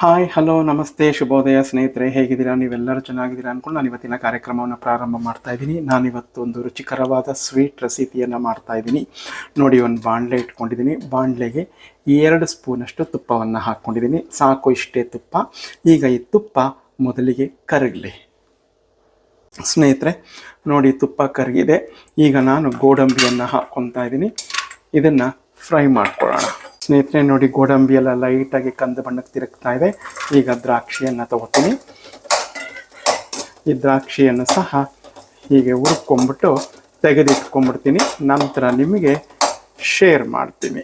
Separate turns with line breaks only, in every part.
Hi hello ನಮಸ್ತೆ, ಶುಭೋದಯ ಸ್ನೇಹಿತರೆ, ಹೇಗಿದ್ದೀರಾ? ನೀವೆಲ್ಲರೂ ಚೆನ್ನಾಗಿದ್ದೀರಾ ಅಂದ್ಕೊಂಡು ನಾನು ಇವತ್ತಿನ ಕಾರ್ಯಕ್ರಮವನ್ನು ಪ್ರಾರಂಭ ಮಾಡ್ತಾ ಇದ್ದೀನಿ. ನಾನಿವತ್ತು ಒಂದು ರುಚಿಕರವಾದ ಸ್ವೀಟ್ ರೆಸಿಪಿಯನ್ನು ಮಾಡ್ತಾ ಇದ್ದೀನಿ. ನೋಡಿ, ಒಂದು ಬಾಣಲೆ ಇಟ್ಕೊಂಡಿದ್ದೀನಿ. ಬಾಣಲೆಗೆ ಎರಡು ಸ್ಪೂನಷ್ಟು ತುಪ್ಪವನ್ನು ಹಾಕ್ಕೊಂಡಿದ್ದೀನಿ. ಸಾಕು ಇಷ್ಟೇ ತುಪ್ಪ. ಈಗ ಈ ತುಪ್ಪ ಮೊದಲಿಗೆ ಕರಗಲಿ. ಸ್ನೇಹಿತರೆ, ನೋಡಿ, ತುಪ್ಪ ಕರಗಿದೆ. ಈಗ ನಾನು ಗೋಡಂಬಿಯನ್ನು ಹಾಕ್ಕೊತಾ ಇದ್ದೀನಿ. ಇದನ್ನು ಫ್ರೈ ಮಾಡ್ಕೊಳ್ಳೋಣ. ಸ್ನೇಹಿತರೆ, ನೋಡಿ ಗೋಡಂಬಿ ಎಲ್ಲ ಲೈಟಾಗಿ ಕಂದು ಬಣ್ಣಕ್ಕೆ ತಿರುಗ್ತಾ ಇದೆ. ಈಗ ದ್ರಾಕ್ಷಿಯನ್ನು ತಗೋತೀನಿ. ಈ ದ್ರಾಕ್ಷಿಯನ್ನು ಸಹ ಹೀಗೆ ಹುರ್ಕೊಂಬಿಟ್ಟು ತೆಗೆದಿಟ್ಕೊಂಡ್ಬಿಡ್ತೀನಿ. ನಂತರ ನಿಮಗೆ ಶೇರ್ ಮಾಡ್ತೀನಿ.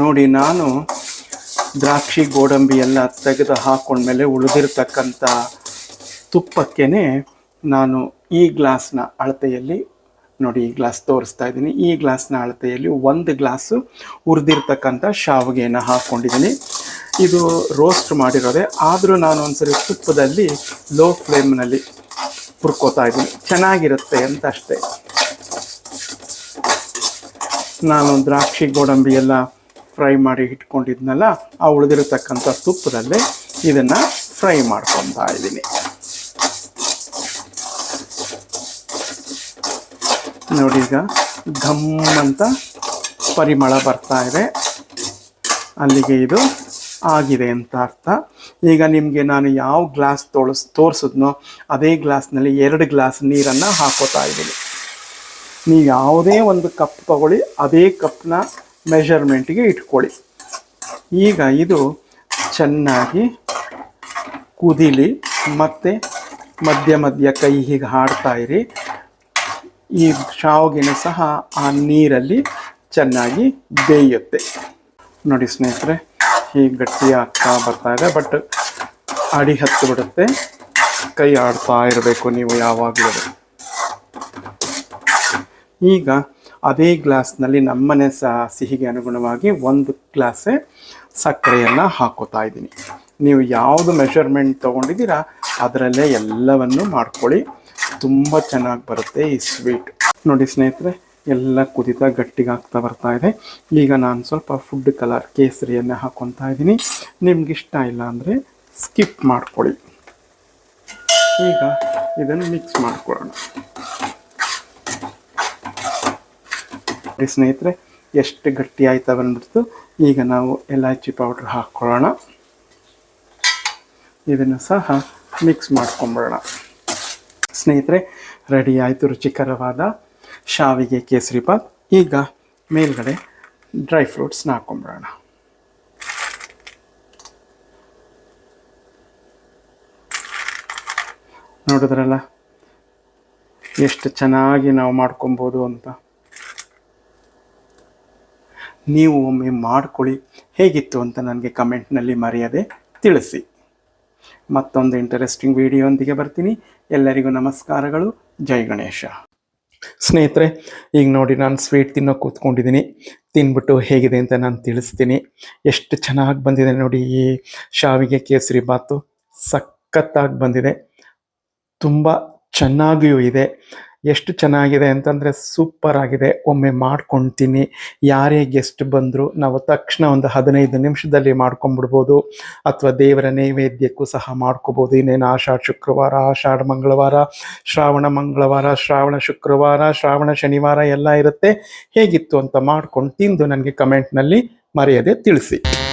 ನೋಡಿ, ನಾನು ದ್ರಾಕ್ಷಿ, ಗೋಡಂಬಿ ಎಲ್ಲ ತೆಗೆದು ಹಾಕೊಂಡ್ಮೇಲೆ ಉಳಿದಿರ್ತಕ್ಕಂಥ ತುಪ್ಪಕ್ಕೇ ನಾನು ಈ ಗ್ಲಾಸ್ನ ಅಳತೆಯಲ್ಲಿ ನೋಡಿ, ಈ ಗ್ಲಾಸ್ ತೋರಿಸ್ತಾ ಇದ್ದೀನಿ. ಈ ಗ್ಲಾಸ್ನ ಅಳತೆಯಲ್ಲಿ ಒಂದು ಗ್ಲಾಸು ಹುರಿದಿರ್ತಕ್ಕಂಥ ಶಾವಿಗೆಯನ್ನು ಹಾಕ್ಕೊಂಡಿದ್ದೀನಿ ಇದು ರೋಸ್ಟ್ ಮಾಡಿರೋದೆ. ಆದರೂ ನಾನು ಒಂದ್ಸರಿ ತುಪ್ಪದಲ್ಲಿ ಲೋ ಫ್ಲೇಮ್ನಲ್ಲಿ ಹುರ್ಕೋತಾ ಇದ್ದೀನಿ. ಚೆನ್ನಾಗಿರುತ್ತೆ ಅಂತ ಅಷ್ಟೇ. ನಾನು ದ್ರಾಕ್ಷಿ ಗೋಡಂಬಿ ಎಲ್ಲ ಫ್ರೈ ಮಾಡಿ ಇಟ್ಕೊಂಡಿದ್ನಲ್ಲ, ಆ ಉಳಿದಿರತಕ್ಕಂಥ ತುಪ್ಪದಲ್ಲೇ ಇದನ್ನು ಫ್ರೈ ಮಾಡ್ಕೊತಾ ಇದ್ದೀನಿ. ನೋಡಿ ಈಗ ಧಮ್ ಅಂತ ಪರಿಮಳ ಬರ್ತಾ ಇದೆ. ಅಲ್ಲಿಗೆ ಇದು ಆಗಿದೆ ಅಂತ ಅರ್ಥ. ಈಗ ನಿಮಗೆ ನಾನು ಯಾವ ಗ್ಲಾಸ್ ತೋಳಿಸ್, ತೋರಿಸಿದ್ನೋ ಅದೇ ಗ್ಲಾಸ್ನಲ್ಲಿ ಎರಡು ಗ್ಲಾಸ್ ನೀರನ್ನು ಹಾಕೋತಾ ಇದ್ದೀನಿ. ನೀವು ಯಾವುದೇ ಒಂದು ಕಪ್ ತಗೊಳ್ಳಿ, ಅದೇ ಕಪ್ನ ಮೆಷರ್ಮೆಂಟಿಗೆ ಇಟ್ಕೊಳ್ಳಿ. ಈಗ ಇದು ಚೆನ್ನಾಗಿ ಕುದಿಲಿ ಮತ್ತು ಮಧ್ಯ ಮಧ್ಯ ಕೈ ಹೀಗೆ ಹಾಡ್ತಾ ಈ ಶಾವಿಗೆನೂ ಸಹ ಆ ನೀರಲ್ಲಿ ಚೆನ್ನಾಗಿ ಬೇಯುತ್ತೆ. ನೋಡಿ ಸ್ನೇಹಿತರೆ ಹೀಗೆ ಗಟ್ಟಿ ಆಗ್ತಾ ಬರ್ತಾ ಇದೆ, ಬಟ್ ಅಡಿ ಹತ್ತು ಬಿಡುತ್ತೆ. ಕೈ ಆಡ್ತಾ ಇರಬೇಕು ನೀವು ಯಾವಾಗಲೂ. ಈಗ ಅದೇ ಗ್ಲಾಸ್ನಲ್ಲಿ ನಮ್ಮನೆ ಸಹ ಸಿಹಿಗೆ ಅನುಗುಣವಾಗಿ ಒಂದು ಗ್ಲಾಸೇ ಸಕ್ಕರೆಯನ್ನು ಹಾಕೋತಾ ಇದ್ದೀನಿ. ನೀವು ಯಾವುದು ಮೆಷರ್ಮೆಂಟ್ ತೊಗೊಂಡಿದ್ದೀರಾ, ಅದರಲ್ಲೇ ಎಲ್ಲವನ್ನು ಮಾಡ್ಕೊಳ್ಳಿ. ತುಂಬ ಚೆನ್ನಾಗಿ ಬರುತ್ತೆ ಈ ಸ್ವೀಟ್ ನೋಡಿ ಸ್ನೇಹಿತರೆ, ಎಲ್ಲ ಕುದಿತಾ ಗಟ್ಟಿಗಾಗ್ತಾ ಬರ್ತಾ ಇದೆ. ಈಗ ನಾನು ಸ್ವಲ್ಪ ಫುಡ್ ಕಲರ್ ಕೇಸರಿಯನ್ನು ಹಾಕ್ಕೊತಾ ಇದ್ದೀನಿ. ನಿಮ್ಗೆ ಇಷ್ಟ ಇಲ್ಲ ಅಂದರೆ ಸ್ಕಿಪ್ ಮಾಡ್ಕೊಳ್ಳಿ. ಈಗ ಇದನ್ನು ಮಿಕ್ಸ್ ಮಾಡ್ಕೊಳ್ಳೋಣ. ಸ್ನೇಹಿತರೆ, ಎಷ್ಟು ಗಟ್ಟಿ ಆಯ್ತಾ ಬಂದ್ಬಿಡ್ತು. ಈಗ ನಾವು ಎಲಾಚಿ ಪೌಡ್ರ್ ಹಾಕ್ಕೊಳ್ಳೋಣ ಇದನ್ನು ಸಹ ಮಿಕ್ಸ್ ಮಾಡ್ಕೊಂಬಿಡೋಣ ಸ್ನೇಹಿತರೆ ರೆಡಿ ಆಯಿತು, ರುಚಿಕರವಾದ ಶಾವಿಗೆ ಕೇಸರಿ ಬಾತ್ ಈಗ ಮೇಲ್ಗಡೆ ಡ್ರೈ ಫ್ರೂಟ್ಸ್ನ ಹಾಕೊಂಬಿಡೋಣ. ನೋಡಿದ್ರಲ್ಲ, ಎಷ್ಟು ಚೆನ್ನಾಗಿ ನಾವು ಮಾಡ್ಕೊಬೋದು ಅಂತ. ನೀವು ಒಮ್ಮೆ ಮಾಡ್ಕೊಳ್ಳಿ, ಹೇಗಿತ್ತು ಅಂತ ನನಗೆ ಕಮೆಂಟ್ನಲ್ಲಿ ಮರೆಯದೆ ತಿಳಿಸಿ. ಮತ್ತೊಂದು ಇಂಟರೆಸ್ಟಿಂಗ್ ವಿಡಿಯೋಂದಿಗೆ ಬರ್ತೀನಿ. ಎಲ್ಲರಿಗೂ ನಮಸ್ಕಾರಗಳು. ಜೈ ಗಣೇಶ. ಸ್ನೇಹಿತರೆ, ಈಗ ನೋಡಿ ನಾನು ಸ್ವೀಟ್ ತಿನ್ನೋ ಕೂತ್ಕೊಂಡಿದ್ದೀನಿ. ತಿನ್ಬಿಟ್ಟು ಹೇಗಿದೆ ಅಂತ ನಾನು ತಿಳಿಸ್ತೀನಿ. ಎಷ್ಟು ಚೆನ್ನಾಗಿ ಬಂದಿದೆ ನೋಡಿ ಈ ಶಾವಿಗೆ ಕೇಸರಿ ಬಾತು. ಸಖತ್ತಾಗಿ ಬಂದಿದೆ. ತುಂಬ ಚೆನ್ನಾಗಿಯೂ ಇದೆ. ಎಷ್ಟು ಚೆನ್ನಾಗಿದೆ ಅಂತಂದರೆ ಸೂಪರ್ ಆಗಿದೆ. ಒಮ್ಮೆ ಮಾಡ್ಕೊಳ್ತೀನಿ ಯಾರೇ ಗೆಸ್ಟ್ ಬಂದರೂ ನಾವು ತಕ್ಷಣ ಒಂದು ಹದಿನೈದು ನಿಮಿಷದಲ್ಲಿ ಮಾಡ್ಕೊಂಬಿಡ್ಬೋದು. ಅಥವಾ ದೇವರ ನೈವೇದ್ಯಕ್ಕೂ ಸಹ ಮಾಡ್ಕೋಬೋದು. ಇನ್ನೇನು ಆಷಾಢ ಶುಕ್ರವಾರ, ಆಷಾಢ ಮಂಗಳವಾರ, ಶ್ರಾವಣ ಮಂಗಳವಾರ, ಶ್ರಾವಣ ಶುಕ್ರವಾರ, ಶ್ರಾವಣ ಶನಿವಾರ ಎಲ್ಲ ಇರುತ್ತೆ. ಹೇಗಿತ್ತು ಅಂತ ಮಾಡ್ಕೊಂಡು ತಿಂದು ನನಗೆ ಕಮೆಂಟ್ನಲ್ಲಿ ಮರೆಯದೆ ತಿಳಿಸಿ.